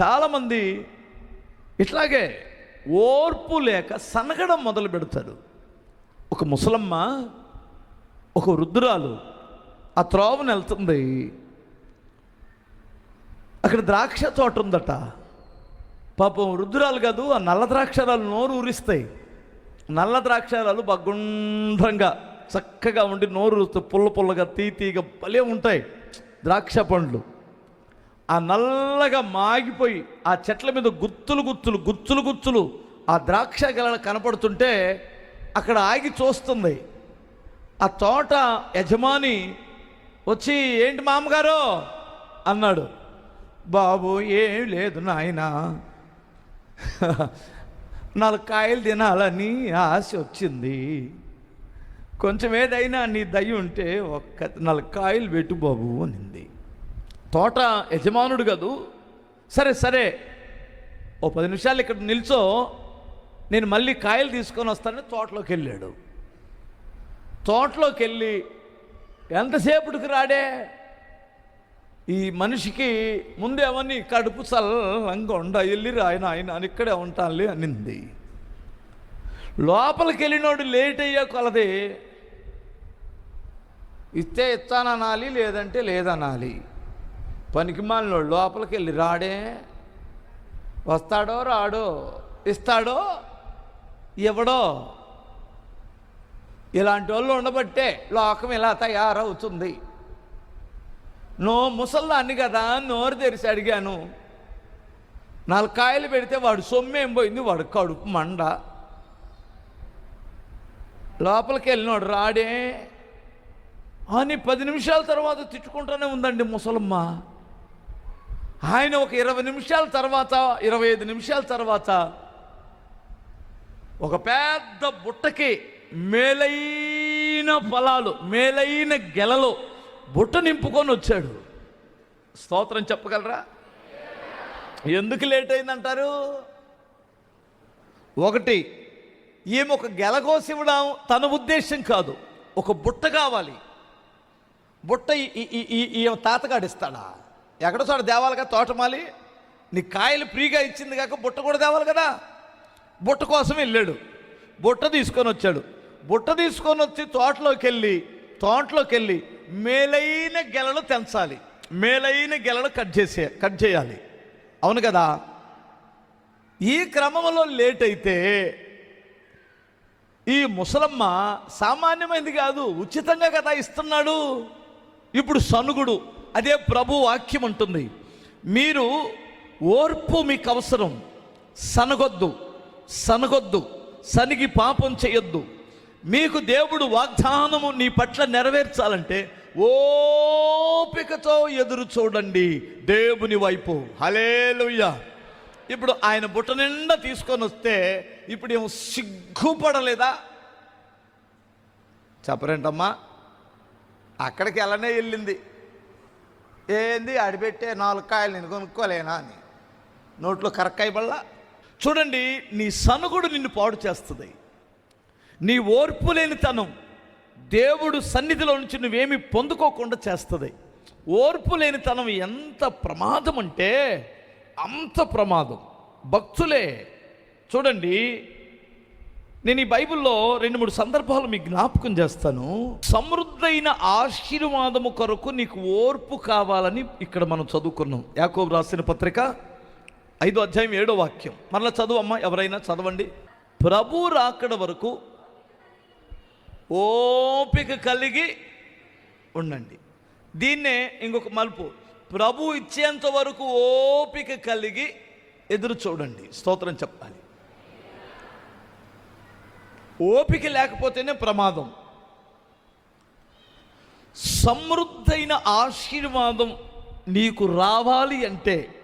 చాలామంది ఇట్లాగే ఓర్పు లేక సనగడం మొదలు పెడతారు. ఒక ముసలమ్మ ఒక వృద్ధురాలు ఆ త్రోవను వెళ్తుంది. అక్కడ ద్రాక్ష తోట ఉందట. పాపం రుద్రాలు కాదు ఆ నల్ల ద్రాక్షరాలు నోరు ఊరిస్తాయి. నల్ల ద్రాక్షరాలు బగుండ్రంగా చక్కగా ఉండి నోరు పుల్ల పుల్లగా తీతీగా భలే ఉంటాయి. ద్రాక్ష పండ్లు. ఆ నల్లగా మాగిపోయి ఆ చెట్ల మీద గుత్తులు గుత్తులు గుత్తులు గుత్తులు ఆ ద్రాక్ష గల కనపడుతుంటే అక్కడ ఆగి చూస్తుంది. ఆ తోట యజమాని వచ్చి ఏంటి మామగారు? అన్నాడు. బాబు ఏం లేదు నాయనా. నాలుగు కాయలు తినాలని ఆశ వచ్చింది. కొంచెం ఏదైనా నీ దయ ఉంటే ఒక్క నాలుగు కాయలు పెట్టు బాబు అనింది. తోట యజమానుడు కాదు. సరే సరే. ఓ పది నిమిషాలు ఇక్కడ నిల్చో. నేను మళ్ళీ కాయలు తీసుకొని వస్తానని తోటలోకి వెళ్ళాడు. తోటలోకి వెళ్ళి ఎంతసేపటికి రాడే? ఈ మనిషికి ముందేమని కడుపు చల్లంగా ఉండ వెళ్ళి ఆయన ఆయన అని ఇక్కడే ఉంటానులే అనింది. లోపలికి వెళ్ళినోడు లేట్ అయ్యే కొలది. ఇస్తే ఇస్తాననాలి లేదంటే లేదనాలి. పనికి లోపలికి వెళ్ళి రాడే. వస్తాడో రాడో ఇస్తాడో ఇవ్వడో. ఇలాంటి వాళ్ళు ఉండబట్టే లోకం ఇలా తయారవుతుంది. నో ముసల్దాన్ని కదా నోరు తెరిచి అడిగాను. నాలుగు కాయలు పెడితే వాడు సొమ్మేం పోయింది? వాడు కడుపు మండ. లోపలికి వెళ్ళినాడు రాడే. అని పది నిమిషాల తర్వాత తిట్టుకుంటూనే ఉందండి ముసలమ్మ. ఆయన ఒక ఇరవై నిమిషాల తర్వాత ఇరవై ఐదు నిమిషాల తర్వాత ఒక పెద్ద బుట్టకి మేలైన ఫలాలు మేలైన గెలలో బుట్ట నింపుకొని వచ్చాడు స్తోత్రం చెప్పగలరా ఎందుకు లేట్ అయిందంటారు ఒకటి ఈమె ఒక గెల కోసి ఇవ్వడం తన ఉద్దేశం కాదు ఒక బుట్ట కావాలి బుట్ట ఈ- ఈ- ఎక్కడో చోట దేవాలి కదా తోటమాలి. నీ కాయలు ఫ్రీగా ఇచ్చింది కాక బుట్ట కూడా తేవాలి కదా. బుట్ట కోసం వెళ్ళాడు. బుట్ట తీసుకొని వచ్చాడు. బుట్ట తీసుకొని వచ్చి తోటలోకి వెళ్ళి తోటలోకి వెళ్ళి మేలైన గెలలు తెంచాలి. మేలైన గెలలు కట్ చేసే కట్ చేయాలి. అవును కదా? ఈ క్రమంలో లేట్ అయితే ఈ ముసలమ్మ సామాన్యమైంది కాదు ఉచితంగా కదా ఇస్తున్నాడు. ఇప్పుడు సనుగుడు అదే ప్రభు వాక్యం ఉంటుంది మీరు ఓర్పు మీకు అవసరం. సనగొద్దు సనగొద్దు సనిగి పాపం చేయొద్దు. మీకు దేవుడు వాగ్దానము నీ పట్ల నెరవేర్చాలంటే ఓపికతో ఎదురు చూడండి దేవుని వైపు. హలేలుయ్యా ఇప్పుడు ఆయన బుట్ట నిండా తీసుకొని వస్తే ఇప్పుడు ఏమో సిగ్గుపడలేదా? చెప్పరేంటమ్మా? అక్కడికి అలానే వెళ్ళింది. ఏంది అడిపెట్టే నాలుగు కాయలు నేను కొనుక్కోలేనా అని. నోట్లో కరక్కాయ బళ్ళ చూడండి నీ సనుగుడు నిన్ను పాడు చేస్తుంది. నీ ఓర్పు లేనితనం దేవుడు సన్నిధిలో నుంచి నువ్వేమి పొందుకోకుండా చేస్తుంది. ఓర్పు లేనితనం ఎంత ప్రమాదం అంటే అంత ప్రమాదం. భక్తులే చూడండి నేను ఈ బైబిల్లో రెండు మూడు సందర్భాలు మీకు జ్ఞాపకం చేస్తాను. సమృద్ధైన ఆశీర్వాదము కొరకు నీకు ఓర్పు కావాలని ఇక్కడ మనం చదువుకున్నాం. యాకోబు రాసిన పత్రిక ఐదో అధ్యాయం ఏడో వాక్యం. మరలా చదువమ్మా ఎవరైనా చదవండి. ప్రభు రాకడ వరకు ఓపిక కలిగి ఉండండి. దీన్నే ఇంకొక మలుపు. ప్రభు ఇచ్చేంత వరకు ఓపిక కలిగి ఎదురు చూడండి. స్తోత్రం చెప్పాలి. ఓపిక లేకపోతేనే ప్రమాదం. సమృద్ధైన ఆశీర్వాదం నీకు రావాలి అంటే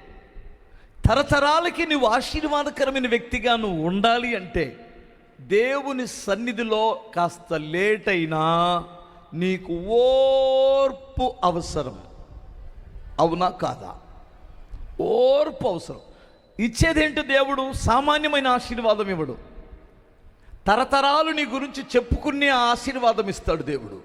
తరతరాలకి నువ్వు ఆశీర్వాదకరమైన వ్యక్తిగా నువ్వు ఉండాలి అంటే దేవుని సన్నిధిలో కాస్త లేట్ అయినా నీకు ఓర్పు అవసరం. అవునా కాదా? ఓర్పు అవసరం. ఇచ్చేదేంటి దేవుడు? సామాన్యమైన ఆశీర్వాదం ఇవ్వడు. తరతరాలు నీ గురించి చెప్పుకునే ఆశీర్వాదం ఇస్తాడు దేవుడు.